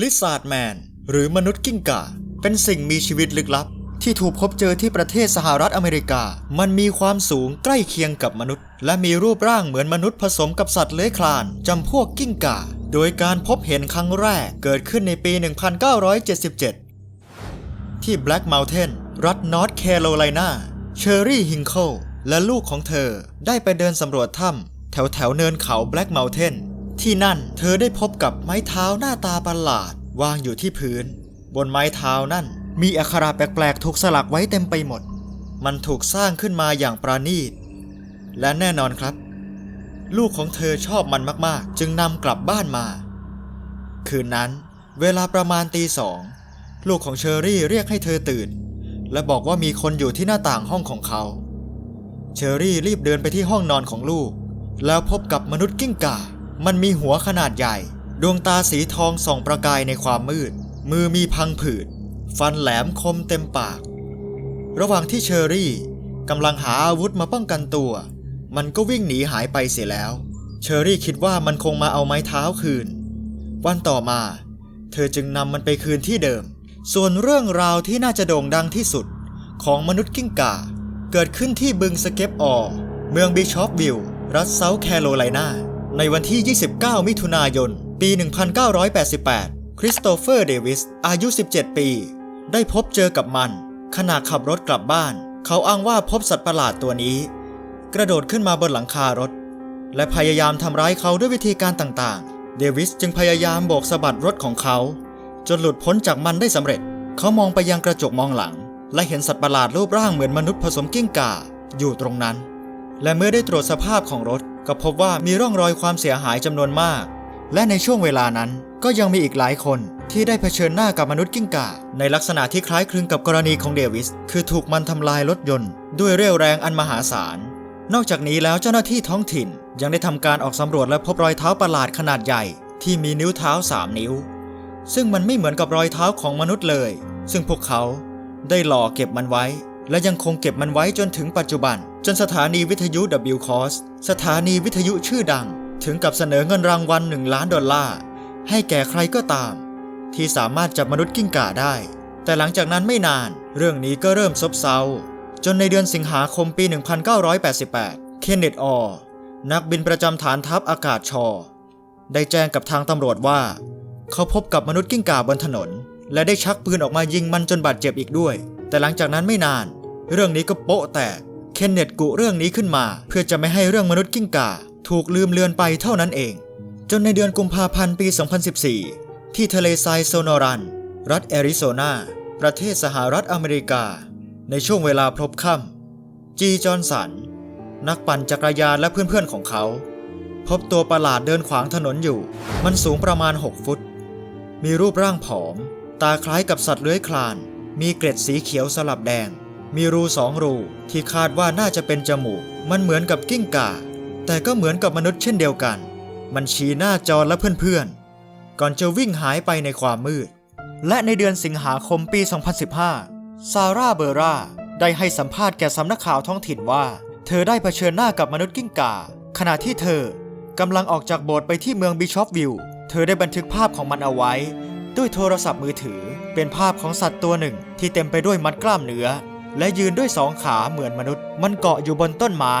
ลิซาร์ดแมน หรือมนุษย์กิ้งก่า เป็นสิ่งมีชีวิตลึกลับ ที่ถูกพบเจอที่ประเทศสหรัฐอเมริกา มันมีความสูงใกล้เคียงกับมนุษย์ และมีรูปร่างเหมือนมนุษย์ผสมกับสัตว์เลื้อยคลานจำพวกกิ้งก่า โดยการพบเห็นครั้งแรกเกิดขึ้นในปี 1977 ที่ Black Mountain รัฐนอร์ทแคโรไลนาเชอร์รี่ฮิงเคิลและลูกของเธอได้ไปเดินสำรวจถ้ำแถวแถวเนินเขา Black Mountain ที่นั่ ที่นเธอได้พบกับไม้เท้าหน้าตาประหลาด วางอยู่ที่พื้น บนไม้เท้านั่น มีอักขระแปลกๆ ถูกสลักไว้เต็มไปหมด มันถูกสร้างขึ้นมาอย่างประณีต และแน่นอนครับ ลูกของเธอชอบมันมากๆ จึงนำกลับบ้านมา คืนนั้น เวลาประมาณตีสองลูกของเชอรี่เรียกให้เธอตื่น และบอกว่ามีคนอยู่ที่หน้าต่างห้องของเขา เชอรี่รีบเดินไปที่ห้องนอนของลูก แล้วพบกับมนุษย์กิ้งก่า มันมีหัวขนาดใหญ่ ดวงตาสีทองส่องประกายในความมืด มือมีพังผืด ฟันแหลมคมเต็มปาก ระหว่างที่เชอรี่กำลังหาอาวุธมาป้องกันตัว มันก็วิ่งหนีหายไปเสียแล้ว เชอรี่คิดว่ามันคงมาเอาไม้เท้าคืน วันต่อมา เธอจึงนำมันไปคืนที่เดิม ส่วนเรื่องราวที่น่าจะโด่งดังที่สุดของมนุษย์กิ้งก่า เกิดขึ้นที่บึงสเก็ปออเมืองบิชอปวิลล์รัฐเซาท์แคโรไลนา ในวันที่ 29 มิถุนายน ปี 1988 คริสโตเฟอร์เดวิส อายุ 17 ปี ได้พบเจอกับมัน ขณะขับรถกลับบ้าน เขาอ้างว่าพบสัตว์ประหลาดตัวนี้ กระโดดขึ้นมาบนหลังคารถ และพยายามทำร้ายเขาด้วยวิธีการต่างๆ เดวิสจึงพยายามโบกสะบัดรถของเขา จนหลุดพ้นจากมันได้สำเร็จ เขามองไปยังกระจกมองหลัง และเห็นสัตว์ประหลาดรูปร่างเหมือนมนุษย์ผสมกิ้งก่าอยู่ตรงนั้น และเมื่อได้ตรวจสภาพของรถ ก็พบว่ามีร่องรอยความเสียหายจำนวนมาก และในช่วงเวลานั้นก็ยังมีอีกหลายคนที่ได้เผชิญหน้ากับมนุษย์กิ้งก่า ในลักษณะที่คล้ายคลึงกับกรณีของเดวิส คือถูกมันทำลายรถยนต์ ด้วยเรี่ยวแรงอันมหาศาล นอกจากนี้แล้วเจ้าหน้าที่ท้องถิ่น ยังได้ทำการออกสำรวจและพบรอยเท้าประหลาดขนาดใหญ่ ที่มีนิ้วเท้า3นิ้ว ซึ่งมันไม่เหมือนกับรอยเท้าของมนุษย์เลย ซึ่งพวกเขาได้หล่อเก็บมันไว้ และยังคงเก็บมันไว้จนถึงปัจจุบัน จนสถานีวิทยุ W c o s สถานีวิทยุชื่อดัง ถึงกับเสนอเงินรางวัล1ล้านดอลลาร์ให้แก่ใครก็ตาม ที่สามารถจับมนุษย์กิ้งก่าได้ แต่หลังจากนั้นไม่นาน เรื่องนี้ก็เริ่มซบเซา จนในเดือนสิงหาคมปี 1988 เคนเนตออนักบินประจำฐานทัพอากาศชอ ได้แจ้งกับทางตำรวจว่า เขาพบกับมนุษย์กิ้งก่าบนถนน และได้ชักปืนออกมายิงมันจนบาดเจ็บอีกด้วย แต่หลังจากนั้นไม่นาน เรื่องนี้ก็โป๊ะแตก เคนเนตกุเรื่องนี้ขึ้นมา เพื่อจะไม่ให้เรื่องมนุษย์กิ้งก่า ถูกลืมเลือนไปเท่านั้นเอง จนในเดือนกุมภาพันธ์ปี 2014 ที่ทะเลทรายโซโนรัน รัฐแอริโซนา ประเทศสหรัฐอเมริกา ในช่วงเวลาพลบค่ำจีจอนสัน นักปั่นจักรยานและเพื่อนๆของเขา พบตัวประหลาดเดินขวางถนนอยู่ มันสูงประมาณ 6 ฟุต มีรูปร่างผอม ตาคล้ายกับสัตว์เลื้อยคลาน มีเกล็ดสีเขียวสลับแดง มีรูสองรูที่คาดว่าน่าจะเป็นจมูก มันเหมือนกับกิ้งก่า แต่ก็เหมือนกับมนุษย์เช่นเดียวกัน มันชี้หน้าจอและเพื่อนๆ ก่อนจะวิ่งหายไปในความมืด และในเดือนสิงหาคมปี 2015 ซาร่าเบอร่าได้ให้สัมภาษณ์แก่สำนักข่าวท้องถิ่นว่า เธอได้เผชิญหน้ากับมนุษย์กิ้งก่า ขณะที่เธอกำลังออกจากโบสถ์ไปที่เมืองบิชอปวิลเธอได้บันทึกภาพของมันเอาไว้ ด้วยโทรศัพท์มือถือ เป็นภาพของสัตว์ตัวหนึ่งที่เต็มไปด้วยมัดกล้ามเนื้อ และยืนด้วยสองขาเหมือนมนุษย์ มันเกาะอยู่บนต้นไม้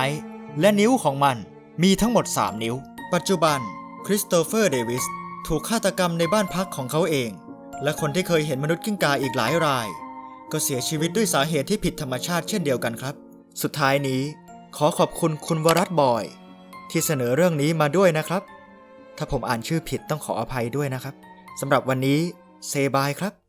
และนิ้วของมันมีทั้งหมด 3 นิ้ว ปัจจุบันคริสโตเฟอร์เดวิสถูกฆาตกรรมในบ้านพักของเขาเอง และคนที่เคยเห็นมนุษย์กิ้งกาอีกหลายราย ก็เสียชีวิตด้วยสาเหตุที่ผิดธรรมชาติเช่นเดียวกันครับ สุดท้ายนี้ ขอขอบคุณคุณวรัตบอย ที่เสนอเรื่องนี้มาด้วยนะครับ ถ้าผมอ่านชื่อผิดต้องขออภัยด้วยนะครับสำหรับวันนี้เซบายครับ